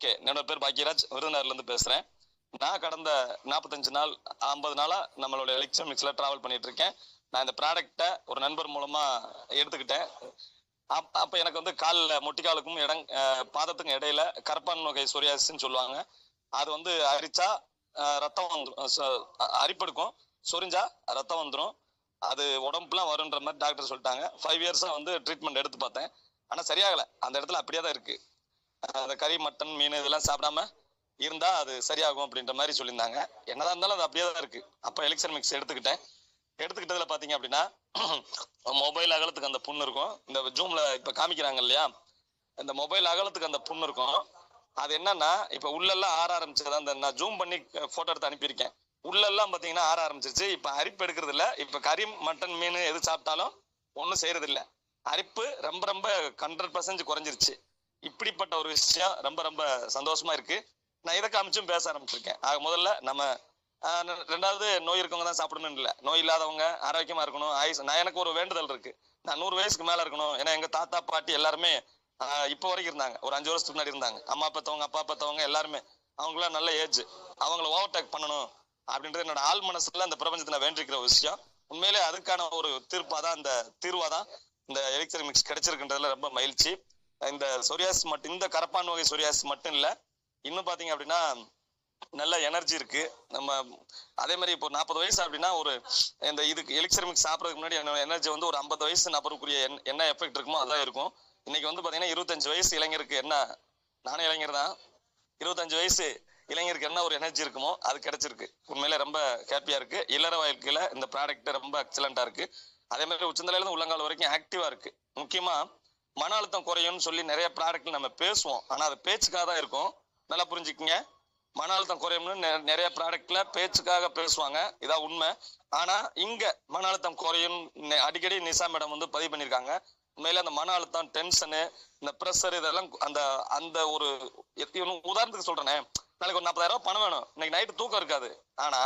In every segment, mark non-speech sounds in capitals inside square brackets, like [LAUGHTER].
Okay என்னோட பேர் பாக்கியராஜ் விருதுநகர்ல இருந்து பேசுறேன். நான் கடந்த நாற்பத்தஞ்சு நாள் ஐம்பது நாளா நம்மளோட எலக்ட்ரிக் மிக்ஸ்ல டிராவல் பண்ணிட்டு இருக்கேன் நான் இந்த ப்ராடக்ட்டை ஒரு நண்பர் மூலமா எடுத்துக்கிட்டேன். அப்ப எனக்கு வந்து காலில் முட்டிக்காலுக்கும் இடம் பாதத்துக்கும் இடையில கரப்பான் வகை சொரியாசின்னு சொல்லுவாங்க. அது வந்து அரிச்சா ரத்தம் வந்துடும் அரிப்படுக்கும் சொரிஞ்சா ரத்தம் வந்துடும் அது உடம்புலாம் வருன்ற மாதிரி டாக்டர் சொல்லிட்டாங்க. ஃபைவ் இயர்ஸா வந்து ட்ரீட்மெண்ட் எடுத்து பார்த்தேன். ஆனா சரியாகல. அந்த இடத்துல அப்படியே தான் இருக்கு. அந்த கறி மட்டன் மீன் இதெல்லாம் சாப்பிடாம இருந்தா அது சரியாகும் அப்படின்ற மாதிரி சொல்லியிருந்தாங்க. என்னதான் இருந்தாலும் அது அப்படியே தான் இருக்கு. அப்ப எலெக்ஷன் மிக்ஸ் எடுத்துக்கிட்டேன். எடுத்துக்கிட்டதுல பாத்தீங்க அப்படின்னா [CLEARS THROAT] மொபைல் அகலத்துக்கு அந்த புண்ணு இருக்கும். இந்த ஜூம்ல இப்ப காமிக்கிறாங்க இல்லையா? இந்த மொபைல் அகலத்துக்கு அந்த புண்ணு இருக்கும். அது என்னன்னா இப்ப உள்ளெல்லாம் ஆற ஆரம்பிச்சது அந்த நான் ஜூம் பண்ணி போட்டோ எடுத்து அனுப்பியிருக்கேன். உள்ளெல்லாம் பாத்தீங்கன்னா ஆற ஆரம்பிச்சிருச்சு. இப்ப அரிப்பு எடுக்கிறது இல்ல. இப்ப கறி மட்டன் மீன் எது சாப்பிட்டாலும் ஒண்ணும் செய்யறது இல்ல அரிப்பு ரொம்ப ரொம்ப ஹண்ட்ரட் பர்சன்ட் குறைஞ்சிருச்சு. இப்படிப்பட்ட ஒரு விஷயம் ரொம்ப ரொம்ப சந்தோஷமா இருக்கு. நான் இதை காமிச்சும் பேச ஆரம்பிச்சிருக்கேன். ஆக முதல்ல நம்ம ரெண்டாவது நோய் இருக்கவங்க தான் சாப்பிடணும்னு இல்லை. நோய் இல்லாதவங்க ஆரோக்கியமா இருக்கணும். ஆயுஸ் நான் எனக்கு ஒரு வேண்டுதல் இருக்கு. நான் நூறு வயசுக்கு மேல இருக்கணும். ஏன்னா எங்க தாத்தா பாட்டி எல்லாருமே இப்போ வரைக்கும் இருந்தாங்க. ஒரு அஞ்சு வருஷத்துக்கு முன்னாடி இருந்தாங்க. அம்மா பார்த்தவங்க அப்பா பத்தவங்க எல்லாருமே அவங்களாம் நல்ல ஏஜ். அவங்கள ஓவர்டேக் பண்ணணும் அப்படின்றது என்னோட ஆள் மனசுல அந்த நான் வேண்டிருக்கிற ஒரு விஷயம். உண்மையிலே அதுக்கான ஒரு தீர்ப்பாதான் இந்த தீர்வா தான் இந்த எலக்ட்ரிக் மிக்ஸ் கிடைச்சிருக்குன்றதுல ரொம்ப மகிழ்ச்சி. இந்த சொரியாஸ் மட்டும் இந்த கரப்பான் வகை சொரியாஸ் மட்டும் இல்ல. இன்னும் பாத்தீங்க அப்படின்னா நல்ல எனர்ஜி இருக்கு. நம்ம அதே மாதிரி இப்போ நாற்பது வயசு அப்படின்னா ஒரு இந்த இதுக்கு எலிக்சர்மிக் சாப்பிட்றதுக்கு முன்னாடி என்னோட எனர்ஜி வந்து ஒரு ஐம்பது வயசு நபருக்குரிய என்ன- என்ன எஃபெக்ட் இருக்குமோ அதான் இருக்கும். இன்னைக்கு வந்து பாத்தீங்கன்னா இருபத்தஞ்சு வயசு இளைஞருக்கு என்ன நானே இளைஞர் தான். இருபத்தஞ்சு வயசு இளைஞருக்கு என்ன ஒரு எனர்ஜி இருக்குமோ அது கிடைச்சிருக்கு. உண்மையிலே ரொம்ப ஹாப்பியா இருக்கு. இல்லற வாழ்க்கையில இந்த ப்ராடக்ட் ரொம்ப எக்ஸலண்டா இருக்கு. அதே மாதிரி உச்சந்தலையில இருந்து உள்ளங்கால் வரைக்கும் ஆக்டிவா இருக்கு. முக்கியமா மன அழுத்தம் குறையும்னு சொல்லி நிறைய ப்ராடக்ட் நம்ம பேசுவோம். ஆனால் அது பேச்சுக்காக தான் இருக்கும். நல்லா புரிஞ்சுக்கங்க. மன அழுத்தம் குறையும்னு நிறைய ப்ராடக்ட்ல பேச்சுக்காக பேசுவாங்க. இதான் உண்மை. ஆனா இங்க மன அழுத்தம் குறையும் அடிக்கடி நிசா மேடம் வந்து பதிவு பண்ணியிருக்காங்க. உண்மையில அந்த மன அழுத்தம் டென்ஷனு இந்த ப்ரெஷர் இதெல்லாம் அந்த அந்த ஒரு உதாரணத்துக்கு சொல்றேனே. நாளைக்கு ஒரு நாற்பதாயிரம் ரூபாய் பணம் வேணும். இன்னைக்கு நைட்டு தூக்கம் இருக்காது. ஆனா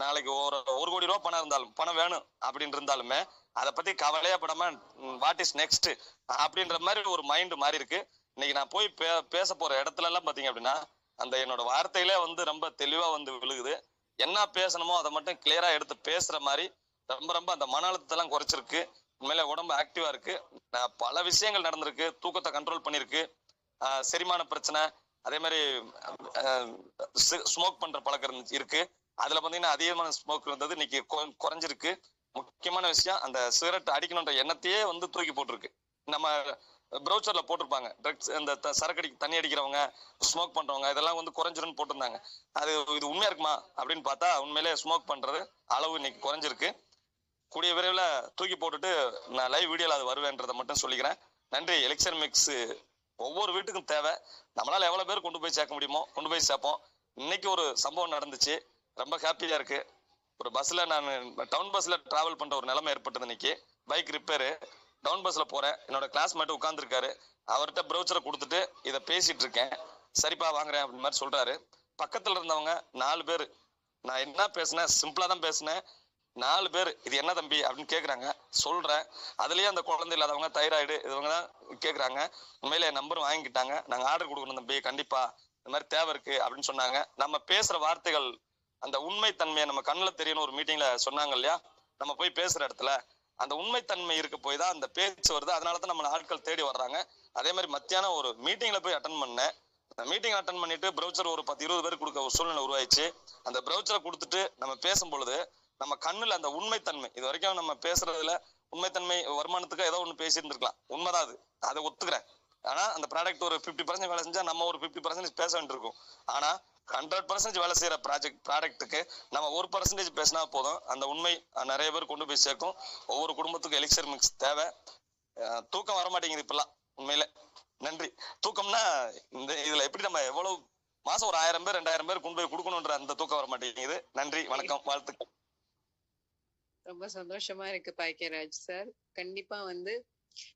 நாளைக்கு ஒரு ஒரு கோடி ரூபா பணம் இருந்தாலும் பணம் வேணும் அப்படின்னு இருந்தாலுமே அதை பத்தி கவலையே படாம வாட் இஸ் நெக்ஸ்ட் அப்படின்ற மாதிரி ஒரு மைண்ட் மாறி இருக்கு. இன்னைக்கு நான் போய் பே- பேச போற இடத்துல எல்லாம் பாத்தீங்க அப்படின்னா அந்த என்னோட வார்த்தையிலே வந்து ரொம்ப தெளிவா வந்து விழுகுது. என்ன பேசணுமோ அதை மட்டும் கிளியரா எடுத்து பேசுற மாதிரி ரொம்ப ரொம்ப அந்த மன அழுத்தத்தெல்லாம் குறைச்சிருக்கு. உண்மையில உடம்பு ஆக்டிவா இருக்கு. நான் பல விஷயங்கள் நடந்திருக்கு. தூக்கத்தை கண்ட்ரோல் பண்ணிருக்கு. செரிமான பிரச்சனை அதே மாதிரி ஸ்மோக் பண்ற பழக்கம் இருக்கு. அதுல பாத்தீங்கன்னா அதிகமான ஸ்மோக் இருந்தது இன்னைக்கு கொ- குறைஞ்சிருக்கு. முக்கியமான விஷயம் அந்த சிகரெட் அடிக்கணுன்ற எண்ணத்தையே வந்து தூக்கி போட்டிருக்கு. நம்ம ப்ரௌச்சர்ல போட்டிருப்பாங்க. ட்ரக்ஸ் இந்த த- சரக்கு அடி தண்ணி அடிக்கிறவங்க ஸ்மோக் பண்றவங்க இதெல்லாம் வந்து குறைஞ்சிரும்னு போட்டிருந்தாங்க. அது இது உண்மையா இருக்குமா அப்படின்னு பார்த்தா உண்மையிலே ஸ்மோக் பண்றது அளவு இன்னைக்கு குறைஞ்சிருக்கு. கூடிய விரைவில் தூக்கி போட்டுட்டு நான் லைவ் வீடியோல அது வருவேன்றதை மட்டும் சொல்லிக்கிறேன். நன்றி. எலெக்ஷன் மிக்ஸ் ஒவ்வொரு வீட்டுக்கும் தேவை. நம்மளால எவ்வளவு பேர் கொண்டு போய் சேர்க்க முடியுமோ கொண்டு போய் சேர்ப்போம். இன்னைக்கு ஒரு சம்பவம் நடந்துச்சு. ரொம்ப ஹாப்பியாக இருக்கு. ஒரு பஸ்ஸில் நான் டவுன் பஸ்ஸில் ட்ராவல் பண்ணுற ஒரு நிலைமை ஏற்பட்டது இன்னைக்கு. பைக் ரிப்பேரு டவுன் பஸ்ஸில் போகிறேன் என்னோட கிளாஸ்மேட் உட்காந்துருக்காரு அவர்கிட்ட ப்ரௌச்சரை கொடுத்துட்டு இதை பேசிகிட்டு இருக்கேன். சரிப்பா வாங்குறேன் அப்படின்னு மாதிரி சொல்கிறாரு பக்கத்தில் இருந்தவங்க நாலு பேர். நான் என்ன பேசினேன்? சிம்பிளாக தான் பேசினேன். நாலு பேர் இது என்ன தம்பி? அப்படின்னு கேட்குறாங்க சொல்கிறேன் அதுலேயே அந்த குழந்தை இல்லாதவங்க தைராய்டு இதுவங்க தான் கேட்குறாங்க உண்மையில என் நம்பர் வாங்கிக்கிட்டாங்க. நாங்கள் ஆர்டர் கொடுக்குறோம் தம்பி கண்டிப்பாக இந்த மாதிரி தேவை இருக்குது அப்படின்னு சொன்னாங்க. நம்ம பேசுகிற வார்த்தைகள் அந்த உண்மை தன்மையை நம்ம கண்ணில் தெரியணும் ஒரு மீட்டிங்ல சொன்னாங்க இல்லையா? நம்ம போய் பேசுற இடத்துல. அந்த உண்மைத்தன்மை இருக்க போய் தான் அந்த பேச்சு வருது. அதனால தான் நம்ம ஆட்கள் தேடி வர்றாங்க. அதே மாதிரி மத்தியானம் ஒரு மீட்டிங்ல போய் அட்டன் பண்ணேன். அந்த மீட்டிங் அட்டன் பண்ணிட்டு ப்ரௌச்சர் ஒரு பத்து இருபது பேர் கொடுக்க ஒரு சூழ்நிலை உருவாயிடுச்சு. அந்த ப்ரௌச்சரை கொடுத்துட்டு நம்ம பேசும் பொழுது நம்ம கண்ணுல அந்த உண்மைத்தன்மை இது வரைக்கும் நம்ம பேசுறதுல உண்மைத்தன்மை வருமானத்துக்கு ஏதோ ஒன்று பேசியிருந்திருக்கலாம். உண்மைதான் அது. அதை ஒத்துக்கிறேன். ஆனா அந்த ப்ராடக்ட் ஒரு ஃபிஃப்டி பர்சன்ட் வேலை செஞ்சா நம்ம ஒரு ஃபிஃப்டி பர்சன்டேஜ் பேச வேண்டியிருக்கும். ஆனா ஹண்ட்ரட் பர்சன்டேஜ் வேலை செய்யற ப்ராஜெக்ட் ப்ராடக்ட்டுக்கு நம்ம ஒரு பர்சன்டேஜ் பேசினா போதும். அந்த உண்மை நிறைய பேர் கொண்டு போய் சேர்க்கும். ஒவ்வொரு குடும்பத்துக்கும் எலிக்சர் மிக்ஸ் தேவை. தூக்கம் வர மாட்டேங்குது இப்பெல்லாம் உண்மையில. நன்றி. தூக்கம்னா இந்த இதுல எப்படி நம்ம எவ்வளவு மாசம் ஒரு ஆயிரம் பேர் ரெண்டாயிரம் பேர் கொண்டு போய் கொடுக்கணும்ன்ற அந்த தூக்கம் வர மாட்டேங்குது நன்றி. வணக்கம். வாழ்த்துக்கள். ரொம்ப சந்தோஷமா இருக்கு பாக்கியராஜ் சார். கண்டிப்பா வந்து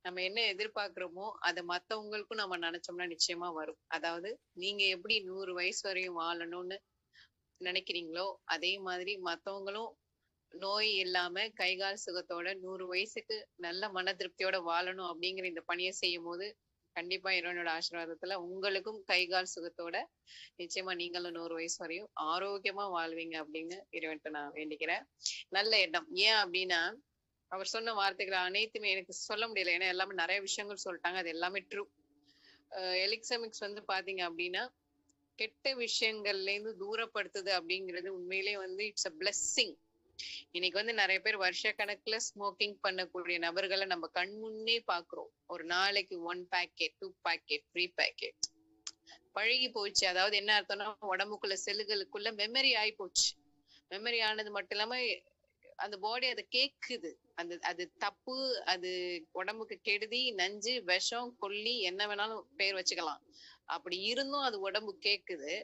நம்ம என்ன எதிர்பார்க்கிறோமோ அதை மத்தவங்களுக்கும் நம்ம நினைச்சோம்னா நிச்சயமா வரும். அதாவது நீங்க எப்படி நூறு வயசு வரையும் வாழணும்னு நினைக்கிறீங்களோ அதே மாதிரி மத்தவங்களும் நோய் இல்லாம கைகால் சுகத்தோட நூறு வயசுக்கு நல்ல மன திருப்தியோட வாழணும் அப்படிங்கிற இந்த பணியை செய்யும் போது கண்டிப்பா இறைவனோட ஆசீர்வாதத்துல உங்களுக்கும் கை கால் சுகத்தோட நிச்சயமா நீங்களும் நூறு வயசு வரையும் ஆரோக்கியமா வாழ்வீங்க அப்படின்னு இறைவன்ட்ட நான் வேண்டிக்கிறேன். நல்ல இடம் ஏன் அப்படின்னா அவர் சொன்ன வார்த்தைகள் அனைத்துமே எனக்கு சொல்ல முடியல. ஏன்னா எல்லாமே நிறைய விஷயங்கள் சொல்லிட்டாங்க. அது எல்லாமே ட்ரூ எலிக்சமிக்ஸ் வந்து பாத்தீங்க அப்படின்னா கெட்ட விஷயங்கள்ல இருந்து தூரப்படுத்துது அப்படிங்கிறது உண்மையிலேயே வந்து இட்ஸ் அ பிளஸ்ஸிங் இன்னைக்கு வந்து நிறைய பேர் வருஷ கணக்குல ஸ்மோக்கிங் பண்ணக்கூடிய நபர்களை நம்ம கண் முன்னே பாக்குறோம். ஒரு நாளைக்கு one packet two packet three packet பழகி போச்சு. அதாவது என்ன அர்த்தம்னா உடம்புக்குள்ள செல்லுகளுக்குள்ள மெமரி ஆகி போச்சு. மெமரி ஆனது மட்டும் இல்லாம அந்த பாடி அதை கேக்குது. அந்த அது தப்பு அது உடம்புக்கு கெடுதி நஞ்சு விஷம் கொல்லி என்ன வேணாலும் பேர் வச்சுக்கலாம். அப்படி இருந்தும் அது உடம்பு கேக்குது.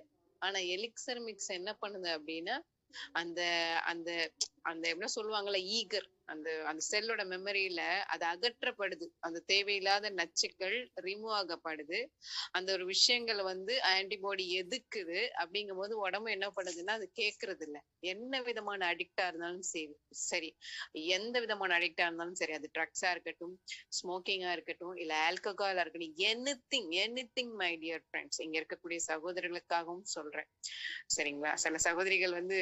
ஆனா எலிக்சர் மிக்ஸ் என்ன பண்ணுது அப்படின்னா அந்த அந்த அந்த என்ன சொல்லுவாங்கல்ல ஈகர். அந்த அந்த செல்லோட மெமரியில அது அகற்றப்படுது. அந்த தேவையில்லாத நச்சுக்கள் ரிமூவ் ஆகப்படுது. அந்த ஒரு விஷயங்களை வந்து ஆன்டிபாடி எதுக்குது அப்படிங்கும் போது உடம்பு என்ன பண்ணுதுன்னா அது கேக்குறது இல்ல என்ன விதமான அடிக்டா இருந்தாலும் சரி சரி. எந்த விதமான அடிக்டா இருந்தாலும் சரி அது ட்ரக்ஸா இருக்கட்டும் ஸ்மோக்கிங்கா இருக்கட்டும் இல்ல ஆல்கஹாலா இருக்கட்டும் anything anything my dear friends இங்க இருக்கக்கூடிய சகோதரர்களுக்காகவும் சொல்றேன். சரிங்களா? சில சகோதரிகள் வந்து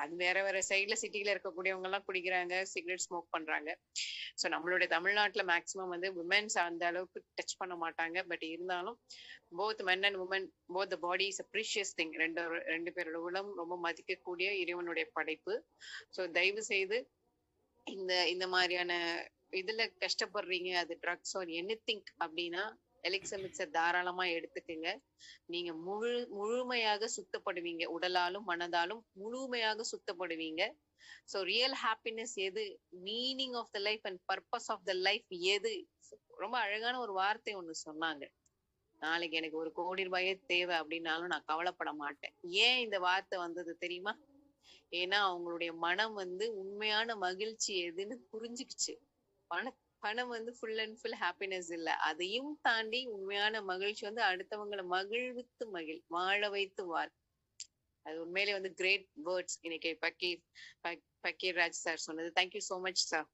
அது வேற வேற சைட்ல சிட்டியில இருக்கக்கூடியவங்க எல்லாம் குடிக்கிறாங்க சிகரெட் ஸ்மோக் பண்றாங்க. சோ நம்மளுடைய தமிழ்நாட்டுல மேக்சிமம் வந்து உமன்ஸ் அந்த அளவுக்கு டச் பண்ண மாட்டாங்க. பட் இருந்தாலும் both men and women both the body is precious thing ரெண்டு ரெண்டு பேரோட உலம் ரொம்ப மதிக்கக்கூடிய இறைவனுடைய படைப்பு. சோ தயவு செய்து இந்த இந்த மாதிரியான இதுல கஷ்டப்படுறீங்க அது ட்ரக்ஸ் ஆர் எனி திங்க் அப்படின்னா எலிக்சமிக்ஸை தாராளமா எடுத்துக்கங்க. நீங்க முழு முழுமையாக சுத்தப்படுவீங்க. உடலாலும் மனதாலும் முழுமையாக சுத்தப்படுவீங்க. சோ ரியல் ஹாப்பினஸ் எது? Meaning of the life and purpose of the life எது? ரொம்ப அழகான ஒரு வார்த்தை ஒண்ணு சொன்னாங்க. நாளைக்கு எனக்கு ஒரு கோடி ரூபாயே தேவை அப்படின்னாலும் நான் கவலைப்பட மாட்டேன். ஏன் இந்த வார்த்தை வந்தது தெரியுமா? ஏன்னா அவங்களுடைய மனம் வந்து உண்மையான மகிழ்ச்சி எதுன்னு புரிஞ்சுக்கிச்சு. பண பணம் வந்து ஃபுல் அண்ட் ஃபுல் ஹாப்பினஸ் இல்ல. அதையும் தாண்டி உண்மையான மகிழ்ச்சி வந்து அடுத்தவங்களை மகிழ்வித்து மகிழ் வாழ வைத்து வாழ். அது உண்மையிலே வந்து கிரேட் வேர்ட்ஸ் இன்னைக்கு பக்கீர் பக்கீர் ராஜ் சார் சொன்னது. Thank you so much sir